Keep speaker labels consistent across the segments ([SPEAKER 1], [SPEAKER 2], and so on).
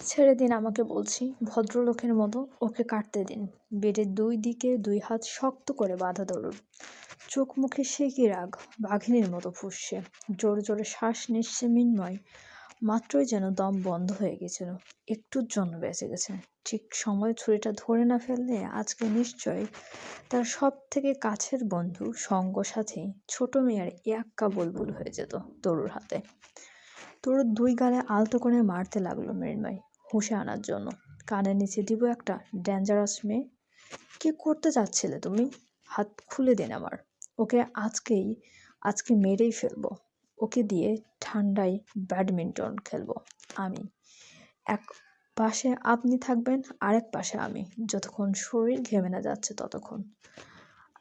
[SPEAKER 1] ছেড়ে দিন আমাকে বলছি। ভদ্রলোকের মতো ওকে কাটতে দিন। বেডের দুই দিকে দুই হাত শক্ত করে বাঁধা ধরুন চোখ মুখে সে কি রাগ? বাঘিনীর মতো ফুসছে। জোরে জোরে শ্বাস নিচ্ছে মিন্ময় মাত্রই যেন দম বন্ধ হয়ে গেছিল। একটুর জন্য বেঁচে গেছে। ঠিক সময় ছুরিটা ধরে না ফেললে আজকে নিশ্চয় তার সব থেকে কাছের বন্ধু সঙ্গ সাথী ছোট মেয়ের ইয়াক্কা বুলবুল হয়ে যেত তরুর হাতে। তরুর দুই গালে আলতো করে মারতে লাগল মৃন্ময়। হুঁশে আনার জন্য। কানের নিচে দিব একটা ডেঞ্জারাস মেয়ে। কি করতে চাচ্ছিলে তুমি? হাত খুলে দিন আমার। ওকে আজকেই, আজকে মেরেই ফেলব। ওকে দিয়ে ঠান্ডায় ব্যাডমিন্টন খেলব আমি। এক পাশে আপনি থাকবেন, আরেক পাশে আমি। যতক্ষণ শরীর ঘেমে না যাচ্ছে ততক্ষণ।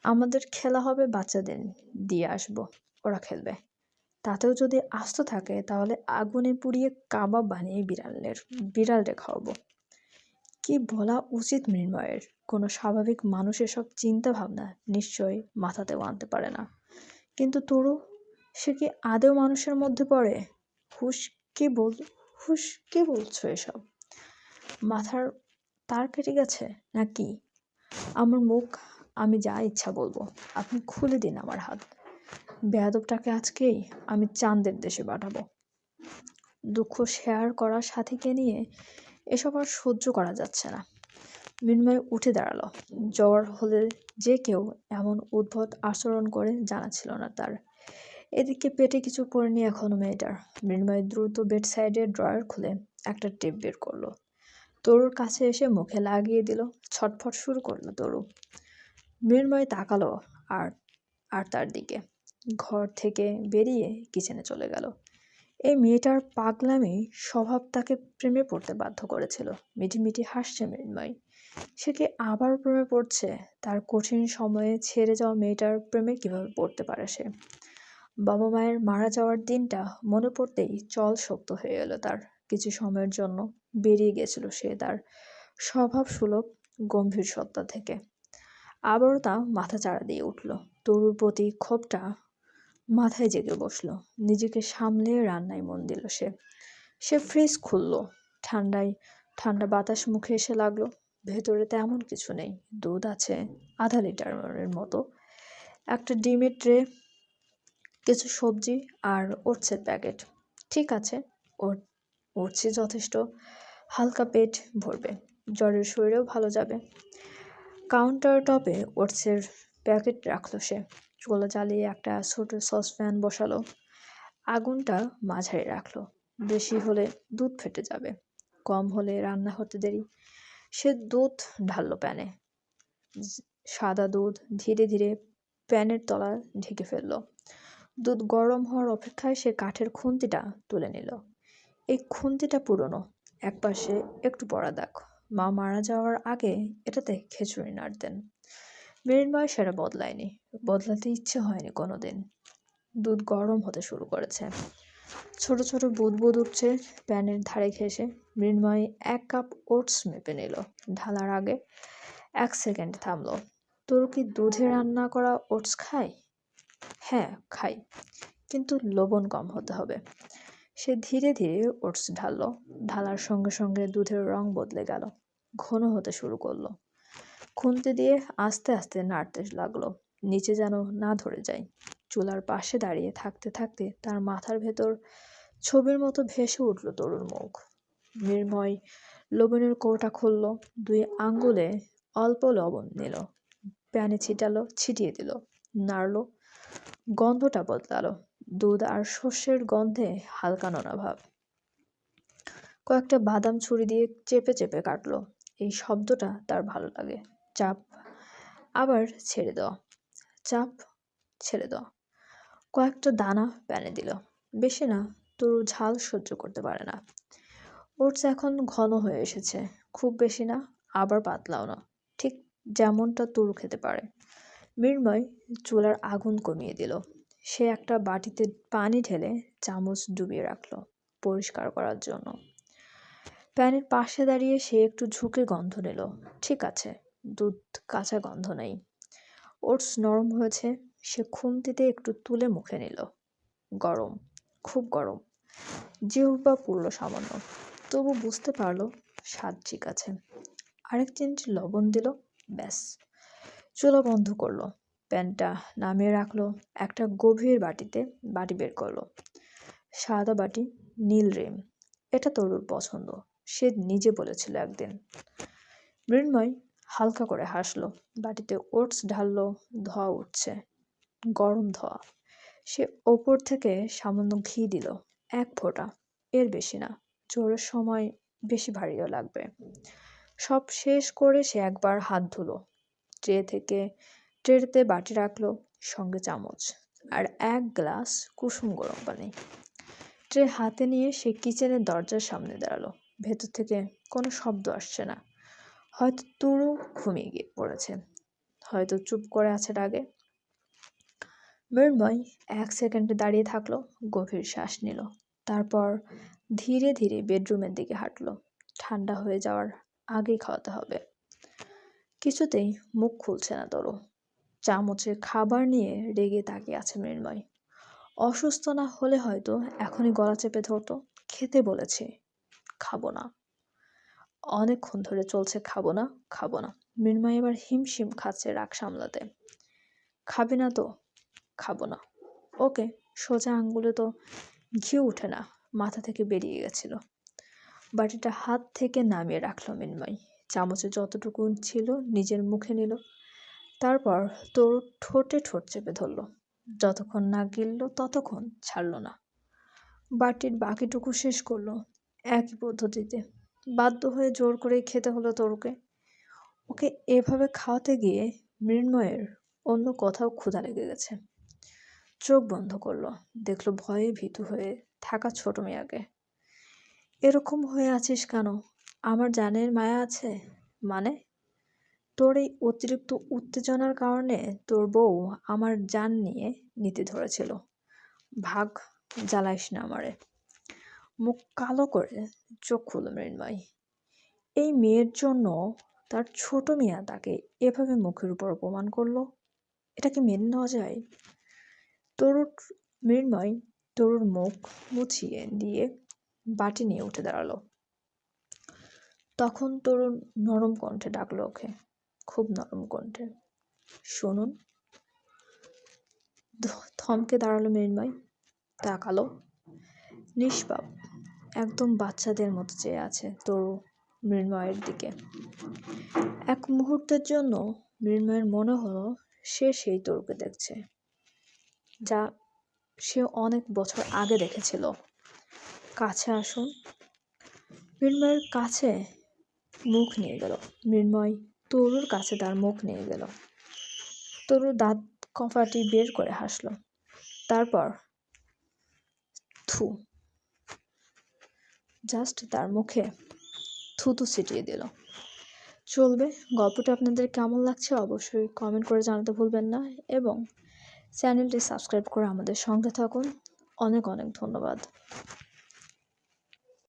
[SPEAKER 1] আমাদের খেলা হবে বাচ্চাদের দিয়ে আসব। ওরা খেলবে। তাতেও যদি আস্ত থাকে, তাহলে আগুনে পুড়িয়ে কাবাব বানিয়ে বিড়ালের বিড়ালরে খাওয়াবো। কি বলা উচিত মৃন্ময়ের? কোনো স্বাভাবিক মানুষ এসব চিন্তা ভাবনা নিশ্চয়ই মাথাতেও আনতে পারে না। কিন্তু তরু, সে কি আদেও মানুষের মধ্যে পড়ে? হুশ, কে বল, হুশ, কে বলছো এসব? মাথার তার কেটে গেছে নাকি? আমার মুখ, আমি যা ইচ্ছা বলব। আপনি খুলে দিন আমার হাত। বেয়াদবটাকে আজকেই আমি চাঁদের দেশে পাঠাবো। দুঃখ শেয়ার করার সাথীকে নিয়ে এসব আর সহ্য করা যাচ্ছে না। মৃন্ময় উঠে দাঁড়াল। জ্বর হলে যে কেউ এমন উদ্ভট আচরণ করে জানা ছিল না তার। এদিকে পেটে কিছু পড়েনি এখনও মেয়েটার। মৃন্ময় দ্রুত বেড সাইডে ড্রয়ার খুলে একটা টেপ বের করল। তরুর কাছে এসে মুখে লাগিয়ে দিল। ছটফট শুরু করল তরু। মৃন্ময় তাকালো আর আর তার দিকে। ঘর থেকে বেরিয়ে কিচেনে চলে গেল। এই মেয়েটার পাগলামি স্বভাব তাকে প্রেমে পড়তে বাধ্য করেছিল। মিটিমিটি হাসছে মৃন্ময়। সে কি আবার প্রেমে পড়ছে? তার কঠিন সময়ে ছেড়ে যাওয়া মেয়েটার প্রেমে কীভাবে পড়তে পারে সে? বাবা মায়ের মারা যাওয়ার দিনটা মনে পড়তেই চল শক্ত হয়ে এলো তার। কিছু সময়ের জন্য বেরিয়ে গেছিল সে তার স্বভাব সুলভ, গম্ভীর সত্তা থেকে। আবারও তা মাথা চাড়া দিয়ে উঠল। তরুর প্রতি ক্ষোভটা মাথায় জেগে বসল। নিজেকে সামলে রান্নায় মন দিল সে। সে ফ্রিজ খুলল। ঠান্ডায়, ঠান্ডা বাতাস মুখে এসে লাগল। ভেতরে তেমন কিছু নেই। দুধ আছে, আধা লিটারের মতো। একটা ডিমের ট্রে, কিছু সবজি আর ওটসের প্যাকেট। ঠিক আছে ওর যথেষ্ট। হালকা পেট ভরবে। জ্বরের শরীরেও ভালো যাবে। কাউন্টার টপে ওটসের প্যাকেট রাখল সে। চুলা জ্বালিয়ে একটা ছোট সসপ্যান বসালো। আগুনটা মাঝারি রাখল। বেশি হলে দুধ ফেটে যাবে। কম হলে রান্না হতে দেরি। সে দুধ ঢাললো প্যানে। সাদা দুধ ধীরে ধীরে প্যানের তলা ঢেকে ফেলল। দুধ গরম হওয়ার অপেক্ষায় সে কাঠের খুন্তিটা তুলে নিল। এই খুন্তিটা পুরনো। একপাশে একটু পড়া দাগ মা মারা যাওয়ার আগে এটাতে খেচুড়ি নাড়তেন। মৃন্ময় সেটা বদলায়নি। বদলাতে ইচ্ছে হয়নি কোনো দিন দুধ গরম হতে শুরু করেছে। ছোট ছোট বুদবুদ উঠছে প্যানের ধারে ঘেসে মৃন্ময় এক কাপ ওটস মেপে নিল। ঢালার আগে এক সেকেন্ড থামলো। তোর কি দুধে রান্না করা ওটস খায় হ্যাঁ খাই। কিন্তু লবণ কম হতে হবে। সে ধীরে ধীরে ওটস ঢাললো। ঢালার সঙ্গে সঙ্গে দুধের রং বদলে গেল। ঘন হতে শুরু করল। খুন্তি দিয়ে আস্তে আস্তে নাড়তে লাগল। নিচে যেন না ধরে যায়। চুলার পাশে দাঁড়িয়ে থাকতে থাকতে তার মাথার ভেতর ছবির মতো ভেসে উঠল তরুর মুখ। নির্ময় লবণের কৌটা খুলল, দুই আঙ্গুলে অল্প লবণ নিল। প্যানে ছিটালো, ছিটিয়ে দিল, নাড়লো, গন্ধটা বদলালো। দুধ আর শস্যের গন্ধে হালকা নোনা ভাব। কয়েকটা বাদাম ছুরি দিয়ে চেপে চেপে কাটলো। এই শব্দটা তার ভালো লাগে। চাপ আবার ছেড়ে দেওয়া। চাপ ছেড়ে দেওয়া। কয়েকটা দানা প্যানে দিল। বেশি না, তরু ঝাল সহ্য করতে পারে না। ওটস এখন ঘন হয়ে এসেছে। খুব বেশি না, আবার পাতলাও না। ঠিক যেমনটা তরু খেতে পারে। মৃন্ময় চুলার আগুন কমিয়ে দিল। সে একটা বাটিতে পানি ঢেলে চামচ ডুবিয়ে রাখল পরিষ্কার করার জন্য। প্যানের পাশে দাঁড়িয়ে সে একটু ঝুঁকে গন্ধ নিল। ঠিক আছে। দুধ কাঁচা গন্ধ নেই। ওটস নরম হয়েছে। সে খুন্তিতে একটু তুলে মুখে নিল। গরম, খুব গরম। জিহ্বা পুরল সামান্য। তবু বুঝতে পারল, স্বাদ ঠিক আছে। আরেক চিমটি লবণ দিল, ব্যাস। চুলা বন্ধ করল। প্যানটা নামিয়ে রাখল। একটা গভীর বাটিতে বাটি বের করল। সাদা বাটি, নীল রেম। এটা তরুর পছন্দ। সে নিজে বলেছিল একদিন। মৃন্ময় হালকা করে হাসলো। বাটিতে ওটস ঢাললো, ধোয়া উঠছে। গরম ধোয়া। সে ওপর থেকে সামান্য ঘি দিল, এক ফোঁটা। এর বেশি না জোরের সময় বেশি ভারীও লাগবে। সব শেষ করে সে একবার হাত ধুলো। ট্রে থেকে, ট্রেতে বাটি রাখল, সঙ্গে চামচ আর এক গ্লাস কুসুম গরম পানি। ট্রে হাতে নিয়ে সে কিচেনের দরজার সামনে দাঁড়াল। ভেতর থেকে কোনো শব্দ আসছে না। হয়তো তুরু ঘুমিয়ে গিয়ে পড়েছে। হয়তো চুপ করে আছে রাগে। মৃন্ময় এক সেকেন্ডে দাঁড়িয়ে থাকল, গভীর শ্বাস নিল। তারপর ধীরে ধীরে বেডরুমের দিকে হাঁটলো। ঠান্ডা হয়ে যাওয়ার আগেই খাওয়াতে হবে। কিছুতেই মুখ খুলছে না তরু। চামচে খাবার নিয়ে রেগে তাকিয়ে আছে মৃন্ময়। অসুস্থ না হলে হয়তো এখনই গলা চেপে ধরতো। খেতে বলেছে, খাব না। অনেকক্ষণ ধরে চলছে খাব না খাব না। মৃন্ময় এবার হিমশিম খাচ্ছে রাগ সামলাতে। খাবে না তো? খাব না। ওকে, সোজা আঙ্গুলে তো ঘি উঠে না, মাথা থেকে বেরিয়ে গেছিল। বাটিটা হাত থেকে নামিয়ে রাখল মৃন্ময়। চামচে যতটুকু ছিল নিজের মুখে নিল। তারপর তোর ঠোঁটে ঠোঁট চেপে ধরলো। যতক্ষণ না গিলল, ততক্ষণ ছাড়ল না। বাটির বাকিটুকু শেষ করল। একই পদ্ধতিতে। বাধ্য হয়ে জোর করেই খেতে হলো তরুকে। ওকে এভাবে খাওয়াতে গিয়ে মৃন্ময়ের অন্য কোথাও ক্ষুধা লেগে গেছে। চোখ বন্ধ করল, দেখল ভয়ে ভীতু হয়ে থাকা ছোট মেয়াকে। এরকম হয়ে আছিস কেন? আমার জানের মায়া আছে? মানে? তোর এই অতিরিক্ত উত্তেজনার কারণে তোর বউ আমার জান নিয়ে নিতে ধরেছিল। ভাগ জ্বালাইস না আমারে। মুখ কালো করে চোখ খুলো মৃন্ময়। এই মেয়ের জন্য তার ছোট মেয়া তাকে এভাবে মুখের উপর অপমান করল? এটা কি মেনে নেওয়া যায়? তরুর মৃন্ময় তরুর মুখ মুছিয়ে দিয়ে বাটি নিয়ে উঠে দাঁড়াল। তখন তরুণ নরম কণ্ঠে ডাকলো ওকে, খুব নরম কণ্ঠে। শুনুন। থমকে দাঁড়াল মৃন্ময়, তাকালো। নিষ্পাপ একদম বাচ্চাদের মতো চেয়ে আছে তরু মৃন্ময়ের দিকে। এক মুহূর্তের জন্য মৃন্ময়ের মনে হলো সে সেই তরুকে দেখছে, যা সে অনেক বছর আগে দেখেছিল। কাছে আসুন। মৃন্ময়ের কাছে মুখ নিয়ে গেল। মৃন্ময় তরুর কাছে তার মুখ নিয়ে গেল। তরু দাঁত কফাটি বের করে হাসলো। তারপর, থু জাস্ট তার মুখে থুতু ছিটিয়ে দিল। চলবে, গল্পটা আপনাদের কেমন লাগছে অবশ্যই কমেন্ট করে জানাতে ভুলবেন না এবং চ্যানেলটি সাবস্ক্রাইব করে আমাদের সঙ্গে থাকুন। অনেক অনেক ধন্যবাদ।